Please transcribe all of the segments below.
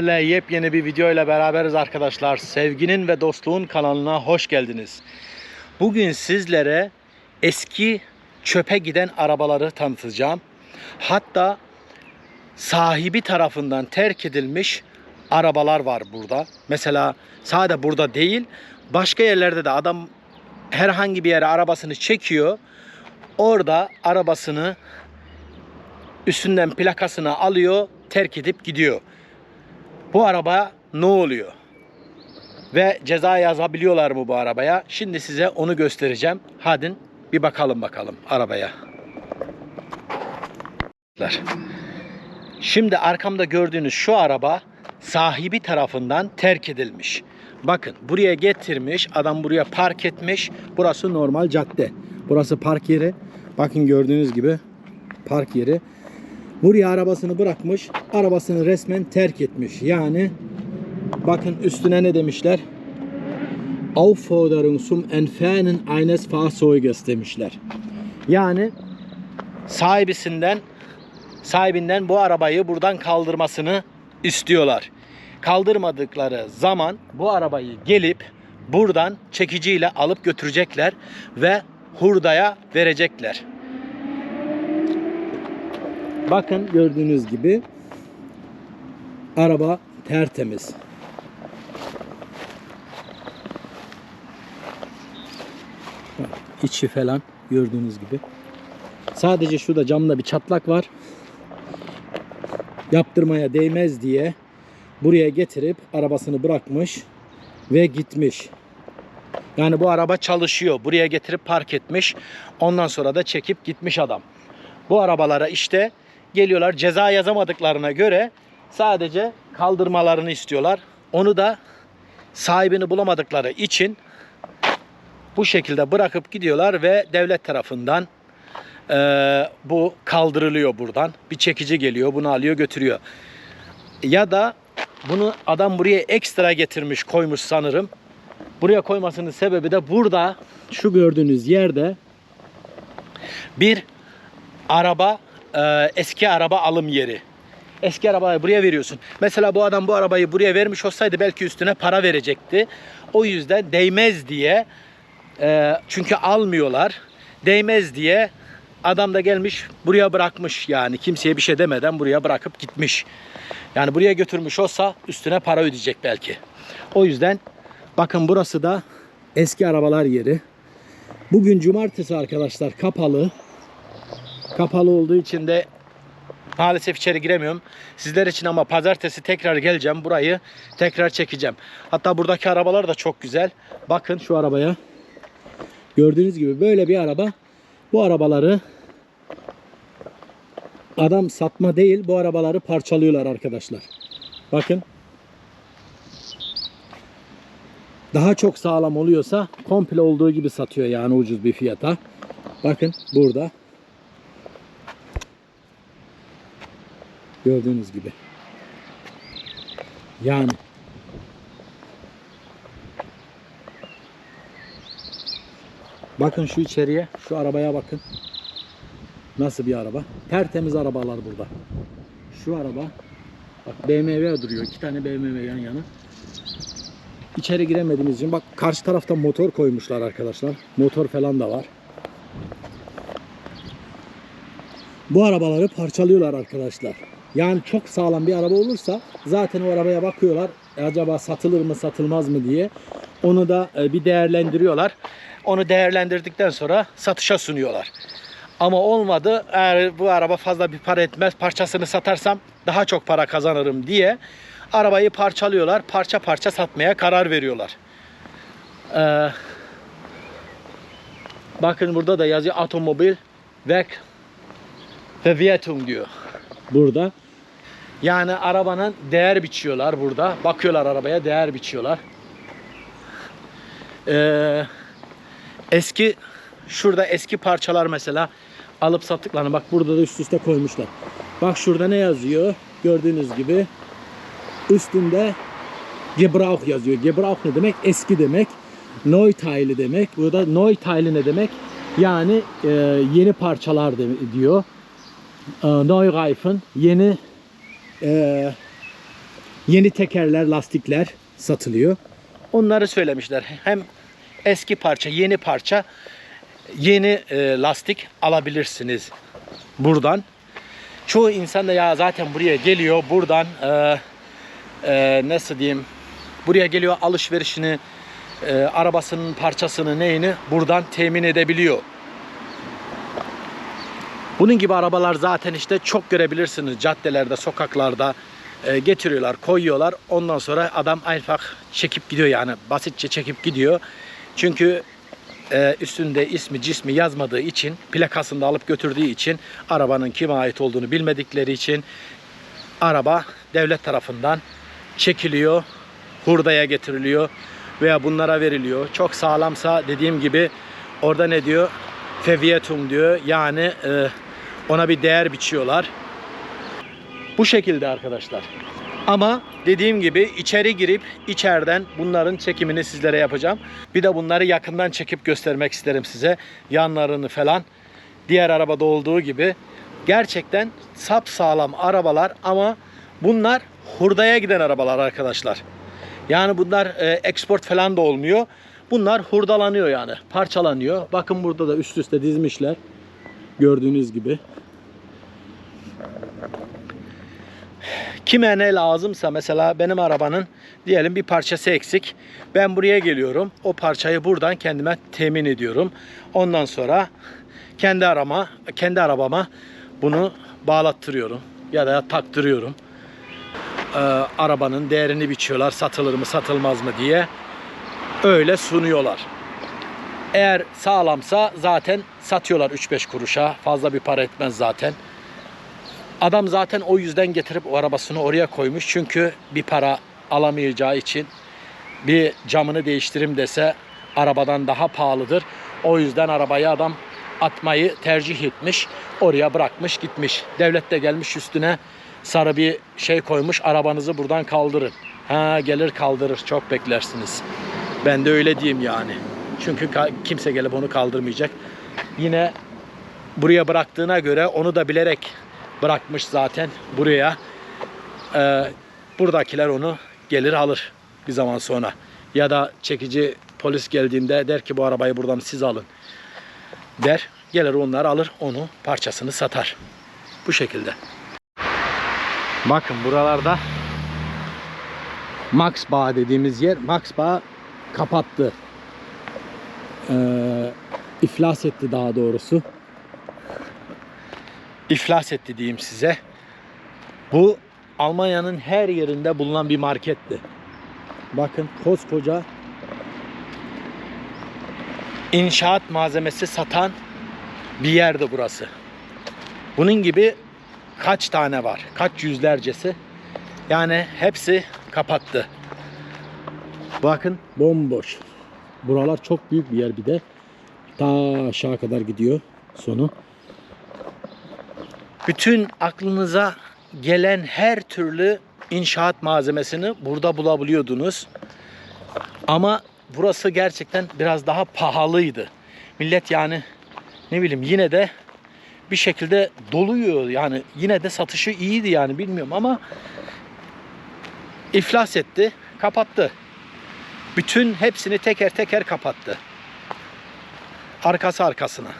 Sizlerle yepyeni bir video ile beraberiz arkadaşlar. Sevginin ve dostluğun kanalına hoş geldiniz. Bugün sizlere eski çöpe giden arabaları tanıtacağım. Hatta sahibi tarafından terk edilmiş arabalar var burada. Mesela sadece burada değil, başka yerlerde de adam herhangi bir yere arabasını çekiyor. Orada arabasını üstünden plakasını alıyor, terk edip gidiyor. Bu araba ne oluyor? Ve ceza yazabiliyorlar mı bu arabaya? Şimdi size onu göstereceğim. Hadi bir bakalım bakalım arabaya. Şimdi arkamda gördüğünüz şu araba sahibi tarafından terk edilmiş. Bakın buraya getirmiş, adam buraya park etmiş. Burası normal cadde. Burası park yeri. Bakın gördüğünüz gibi park yeri. Buraya arabasını bırakmış, arabasını resmen terk etmiş. Yani bakın üstüne ne demişler? Aufforderung zum Entfernen eines Fahrzeuges demişler. Yani sahibisinden sahibinden bu arabayı buradan kaldırmasını istiyorlar. Kaldırmadıkları zaman bu arabayı gelip buradan çekiciyle alıp götürecekler ve hurdaya verecekler. Bakın gördüğünüz gibi araba tertemiz. İçi falan gördüğünüz gibi. Sadece şurada camda bir çatlak var. Yaptırmaya değmez diye buraya getirip arabasını bırakmış ve gitmiş. Yani bu araba çalışıyor. Buraya getirip park etmiş. Ondan sonra da çekip gitmiş adam. Bu arabalara işte geliyorlar ceza yazamadıklarına göre sadece kaldırmalarını istiyorlar. Onu da sahibini bulamadıkları için bu şekilde bırakıp gidiyorlar ve devlet tarafından eee, bu kaldırılıyor buradan. Bir çekici geliyor bunu alıyor götürüyor. Ya da bunu adam buraya ekstra getirmiş koymuş sanırım. Buraya koymasının sebebi de burada şu gördüğünüz yerde bir araba e, eski araba alım yeri. Eski arabayı buraya veriyorsun. Mesela bu adam bu arabayı buraya vermiş olsaydı belki üstüne para verecekti. O yüzden değmez diye e, çünkü almıyorlar. Değmez diye adam da gelmiş buraya bırakmış yani kimseye bir şey demeden buraya bırakıp gitmiş. Yani buraya götürmüş olsa üstüne para ödeyecek belki. O yüzden bakın burası da eski arabalar yeri. Bugün cumartesi arkadaşlar kapalı. Kapalı olduğu için de maalesef içeri giremiyorum. Sizler için ama pazartesi tekrar geleceğim. Burayı tekrar çekeceğim. Hatta buradaki arabalar da çok güzel. Bakın şu arabaya. Gördüğünüz gibi böyle bir araba. Bu arabaları adam satma değil bu arabaları parçalıyorlar arkadaşlar. Bakın. Daha çok sağlam oluyorsa komple olduğu gibi satıyor yani ucuz bir fiyata. Bakın burada. Gördüğünüz gibi. Yani Bakın şu içeriye, şu arabaya bakın. Nasıl bir araba? Tertemiz arabalar burada. Şu araba bak BMW duruyor. iki tane BMW yan yana. İçeri giremediğimiz için bak karşı tarafta motor koymuşlar arkadaşlar. Motor falan da var. Bu arabaları parçalıyorlar arkadaşlar. Yani çok sağlam bir araba olursa zaten o arabaya bakıyorlar. "E, Acaba satılır mı satılmaz mı diye. Onu da e, bir değerlendiriyorlar. Onu değerlendirdikten sonra satışa sunuyorlar. Ama olmadı eğer bu araba fazla bir para etmez parçasını satarsam daha çok para kazanırım diye arabayı parçalıyorlar. Parça parça satmaya karar veriyorlar. Ee, bakın burada da yazıyor otomobil ve Verwertung diyor. Burada. Yani arabanın değer biçiyorlar burada. Bakıyorlar arabaya değer biçiyorlar. Ee, eski şurada eski parçalar mesela alıp sattıklarını bak burada da üst üste koymuşlar. Bak şurada ne yazıyor? Gördüğünüz gibi üstünde Gebrauch yazıyor. Gebrauch ne demek? Eski demek. Neuteile demek. Burada Neuteile ne demek? Yani e, yeni parçalar de- diyor. E, Neureifen yeni e, Yeni tekerler, lastikler satılıyor. Onları söylemişler. Hem eski parça, yeni parça, yeni e, lastik alabilirsiniz buradan. Çoğu insan da ya zaten buraya geliyor buradan e, e, nasıl diyeyim buraya geliyor alışverişini e, arabasının parçasını neyini buradan temin edebiliyor. Bunun gibi arabalar zaten işte çok görebilirsiniz caddelerde, sokaklarda e, getiriyorlar, koyuyorlar. Ondan sonra adam einfach çekip gidiyor yani basitçe çekip gidiyor. Çünkü e, üstünde ismi cismi yazmadığı için plakasını alıp götürdüğü için arabanın kime ait olduğunu bilmedikleri için araba devlet tarafından çekiliyor, hurdaya getiriliyor veya bunlara veriliyor. Çok sağlamsa dediğim gibi orada ne diyor? Feviyetum diyor. Yani e, ona bir değer biçiyorlar. Bu şekilde arkadaşlar. Ama dediğim gibi içeri girip içeriden bunların çekimini sizlere yapacağım. Bir de bunları yakından çekip göstermek isterim size. Yanlarını falan. Diğer arabada olduğu gibi gerçekten sap sağlam arabalar ama bunlar hurdaya giden arabalar arkadaşlar. Yani bunlar e, export falan da olmuyor. Bunlar hurdalanıyor yani. Parçalanıyor. Bakın burada da üst üste dizmişler. Gördüğünüz gibi. Kime ne lazımsa mesela benim arabanın diyelim bir parçası eksik. Ben buraya geliyorum. O parçayı buradan kendime temin ediyorum. Ondan sonra kendi arama, kendi arabama bunu bağlattırıyorum ya da taktırıyorum. Ee, arabanın değerini biçiyorlar. Satılır mı, satılmaz mı diye. Öyle sunuyorlar. Eğer sağlamsa zaten satıyorlar 3-5 kuruşa. Fazla bir para etmez zaten. Adam zaten o yüzden getirip o arabasını oraya koymuş. Çünkü bir para alamayacağı için bir camını değiştirim dese arabadan daha pahalıdır. O yüzden arabayı adam atmayı tercih etmiş. Oraya bırakmış gitmiş. Devlet de gelmiş üstüne sarı bir şey koymuş. Arabanızı buradan kaldırın. Ha gelir kaldırır. Çok beklersiniz. Ben de öyle diyeyim yani. Çünkü kimse gelip onu kaldırmayacak. Yine buraya bıraktığına göre onu da bilerek bırakmış zaten buraya. Ee, buradakiler onu gelir alır bir zaman sonra. Ya da çekici polis geldiğinde der ki bu arabayı buradan siz alın der. Gelir onlar alır onu parçasını satar. Bu şekilde. Bakın buralarda Max Bağ dediğimiz yer Max Bağ kapattı. Ee, iflas etti daha doğrusu. İflas etti diyeyim size. Bu Almanya'nın her yerinde bulunan bir marketti. Bakın koskoca inşaat malzemesi satan bir yerdi burası. Bunun gibi kaç tane var? Kaç yüzlercesi? Yani hepsi kapattı. Bakın bomboş. Buralar çok büyük bir yer bir de. Ta aşağı kadar gidiyor sonu. Bütün aklınıza gelen her türlü inşaat malzemesini burada bulabiliyordunuz. Ama burası gerçekten biraz daha pahalıydı. Millet yani ne bileyim yine de bir şekilde doluyor yani yine de satışı iyiydi yani bilmiyorum ama iflas etti, kapattı. Bütün hepsini teker teker kapattı. Arkası arkasına.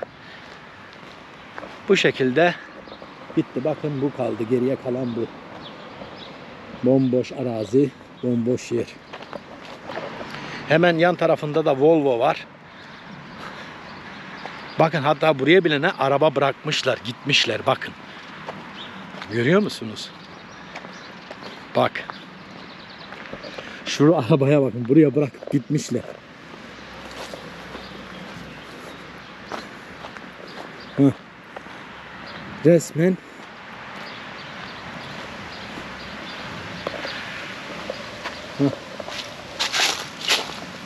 Bu şekilde gitti. Bakın bu kaldı. Geriye kalan bu. Bomboş arazi, bomboş yer. Hemen yan tarafında da Volvo var. Bakın hatta buraya bile ne araba bırakmışlar, gitmişler bakın. Görüyor musunuz? Bak. Şu arabaya bakın. Buraya bırakıp gitmişler. Heh. Resmen Heh.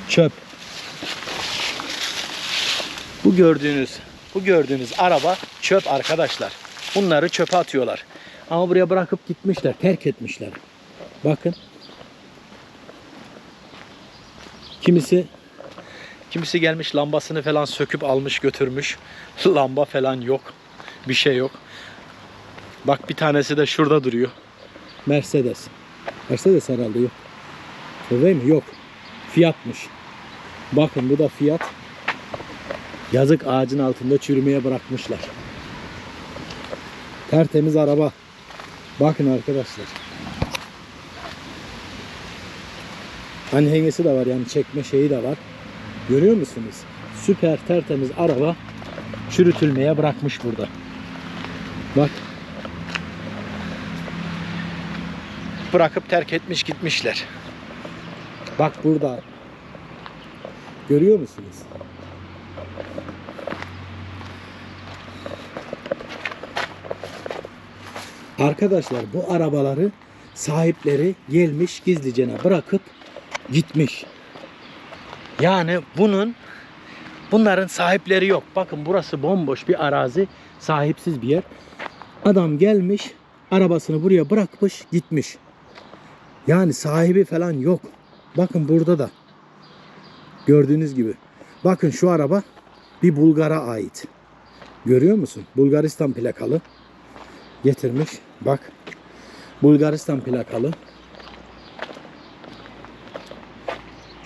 çöp. Bu gördüğünüz bu gördüğünüz araba çöp arkadaşlar. Bunları çöpe atıyorlar. Ama buraya bırakıp gitmişler, terk etmişler. Bakın. Kimisi kimisi gelmiş lambasını falan söküp almış götürmüş. Lamba falan yok. Bir şey yok. Bak bir tanesi de şurada duruyor. Mercedes. Mercedes herhalde yok. Öyle mi? Yok. Fiyatmış. Bakın bu da fiyat. Yazık ağacın altında çürümeye bırakmışlar. Tertemiz araba. Bakın arkadaşlar. Anhengesi de var yani çekme şeyi de var. Görüyor musunuz? Süper tertemiz araba çürütülmeye bırakmış burada. Bak. Bırakıp terk etmiş gitmişler. Bak burada. Görüyor musunuz? Arkadaşlar bu arabaları sahipleri gelmiş gizlicene bırakıp gitmiş. Yani bunun bunların sahipleri yok. Bakın burası bomboş bir arazi, sahipsiz bir yer. Adam gelmiş, arabasını buraya bırakmış, gitmiş. Yani sahibi falan yok. Bakın burada da. Gördüğünüz gibi. Bakın şu araba bir Bulgar'a ait. Görüyor musun? Bulgaristan plakalı. Getirmiş. Bak. Bulgaristan plakalı.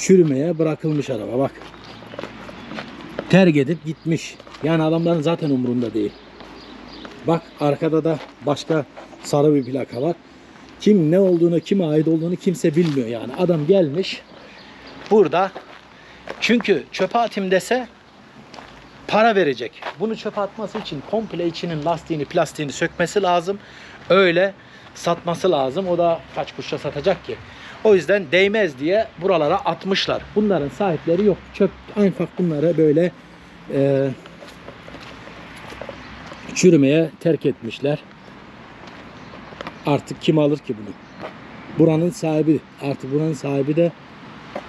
Çürümeye bırakılmış araba bak. Terk edip gitmiş. Yani adamların zaten umurunda değil. Bak arkada da başka sarı bir plaka var. Kim ne olduğunu, kime ait olduğunu kimse bilmiyor yani. Adam gelmiş burada çünkü çöpe atayım dese para verecek. Bunu çöpe atması için komple içinin lastiğini, plastiğini sökmesi lazım. Öyle satması lazım. O da kaç kuruşa satacak ki? O yüzden değmez diye buralara atmışlar. Bunların sahipleri yok. Çöp einfach bunları böyle e, çürümeye terk etmişler. Artık kim alır ki bunu? Buranın sahibi. Artık buranın sahibi de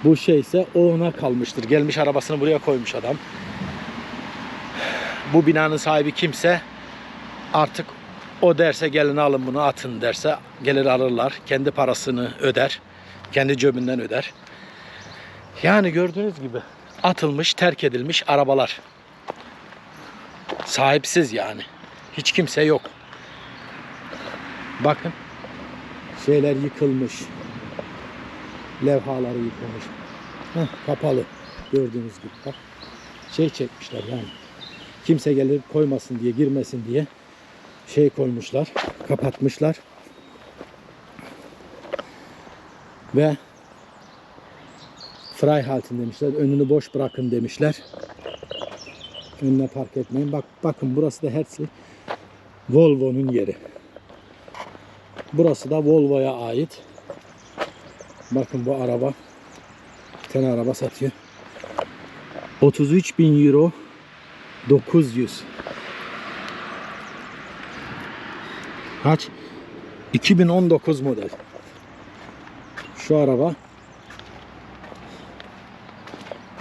bu şeyse ona kalmıştır. Gelmiş arabasını buraya koymuş adam. Bu binanın sahibi kimse artık o derse gelin alın bunu atın derse gelir alırlar. Kendi parasını öder. Kendi cebünden öder. Yani gördüğünüz gibi atılmış, terk edilmiş arabalar. Sahipsiz yani. Hiç kimse yok. Bakın. Şeyler yıkılmış. Levhaları yıkılmış. Heh, kapalı. Gördüğünüz gibi. Bak. Şey çekmişler yani. Kimse gelip koymasın diye, girmesin diye şey koymuşlar. Kapatmışlar. Ve Freihalten demişler. Önünü boş bırakın demişler. Önüne park etmeyin. Bak bakın burası da Herzli Volvo'nun yeri. Burası da Volvo'ya ait. Bakın bu araba. Tane araba satıyor. 33 bin euro 900 Kaç? 2019 model. Şu araba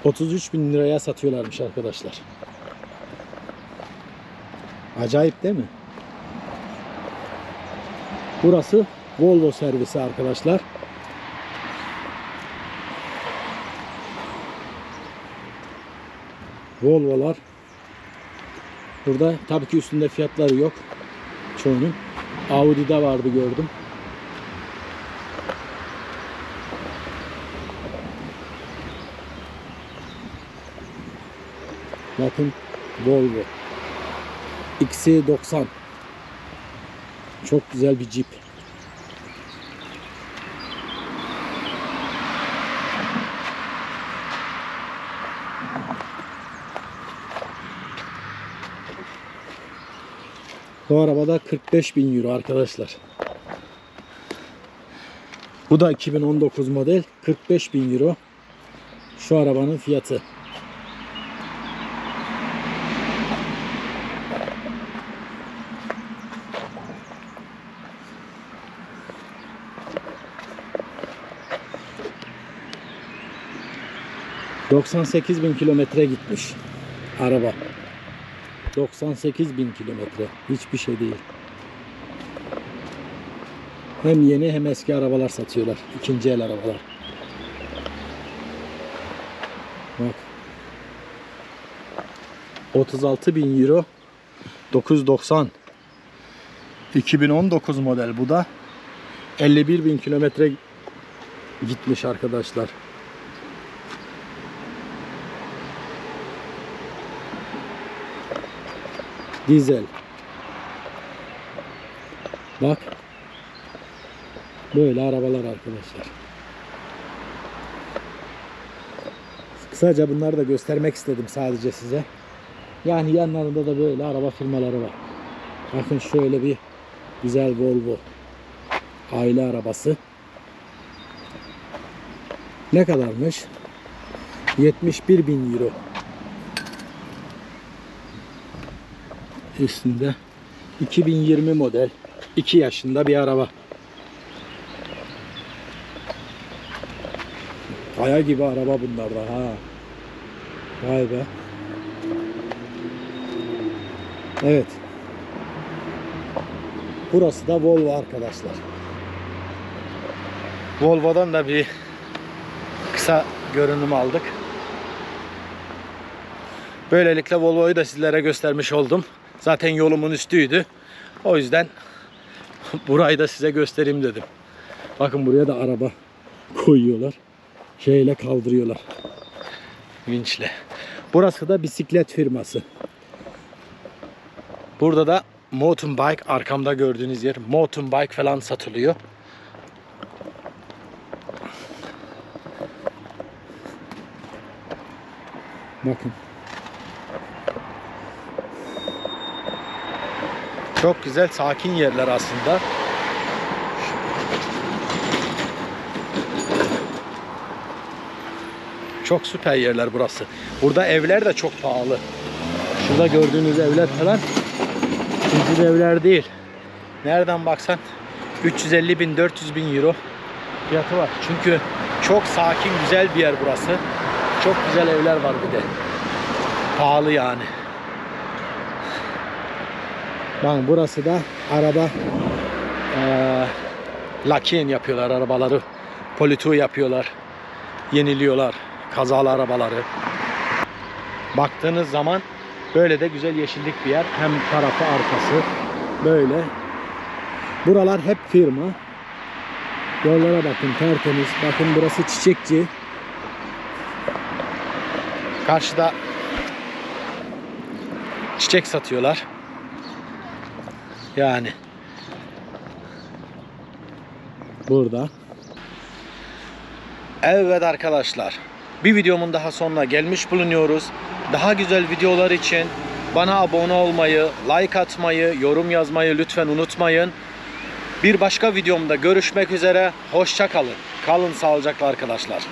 33 bin liraya satıyorlarmış arkadaşlar. Acayip değil mi? Burası Volvo servisi arkadaşlar. Volvo'lar. Burada tabii ki üstünde fiyatları yok. Çoğunun. Audi'de vardı gördüm. Bakın Volvo. XC90. Çok güzel bir Jeep. Bu arabada 45 bin euro arkadaşlar. Bu da 2019 model 45 bin euro. Şu arabanın fiyatı. ...98 bin kilometre gitmiş araba. 98 bin kilometre. Hiçbir şey değil. Hem yeni hem eski arabalar satıyorlar. İkinci el arabalar. Bak. 36 bin euro. 990. 2019 model bu da. 51 bin kilometre gitmiş arkadaşlar. Dizel. Bak. Böyle arabalar arkadaşlar. Kısaca bunları da göstermek istedim sadece size. Yani yanlarında da böyle araba firmaları var. Bakın şöyle bir güzel Volvo aile arabası. Ne kadarmış? 71 bin euro. Üstünde 2020 model 2 yaşında bir araba. Kaya gibi araba bunlar da ha. Vay be. Evet. Burası da Volvo arkadaşlar. Volvo'dan da bir kısa görünüm aldık. Böylelikle Volvo'yu da sizlere göstermiş oldum. Zaten yolumun üstüydü. O yüzden burayı da size göstereyim dedim. Bakın buraya da araba koyuyorlar. Şeyle kaldırıyorlar. Vinçle. Burası da bisiklet firması. Burada da mountain bike arkamda gördüğünüz yer mountain bike falan satılıyor. Bakın. Çok güzel sakin yerler aslında. Çok süper yerler burası. Burada evler de çok pahalı. Şurada gördüğünüz evler falan ucuz evler değil. Nereden baksan 350 bin 400 bin euro fiyatı var. Çünkü çok sakin güzel bir yer burası. Çok güzel evler var bir de. Pahalı yani. Bakın burası da araba eee lakiyen yapıyorlar arabaları. Politu yapıyorlar. Yeniliyorlar. Kazalı arabaları. Baktığınız zaman böyle de güzel yeşillik bir yer. Hem tarafı arkası böyle. Buralar hep firma. Yollara bakın tertemiz. Bakın burası çiçekçi. Karşıda çiçek satıyorlar. Yani burada. Evet arkadaşlar. Bir videomun daha sonuna gelmiş bulunuyoruz. Daha güzel videolar için bana abone olmayı, like atmayı, yorum yazmayı lütfen unutmayın. Bir başka videomda görüşmek üzere. Hoşça kalın. Kalın sağlıcakla arkadaşlar.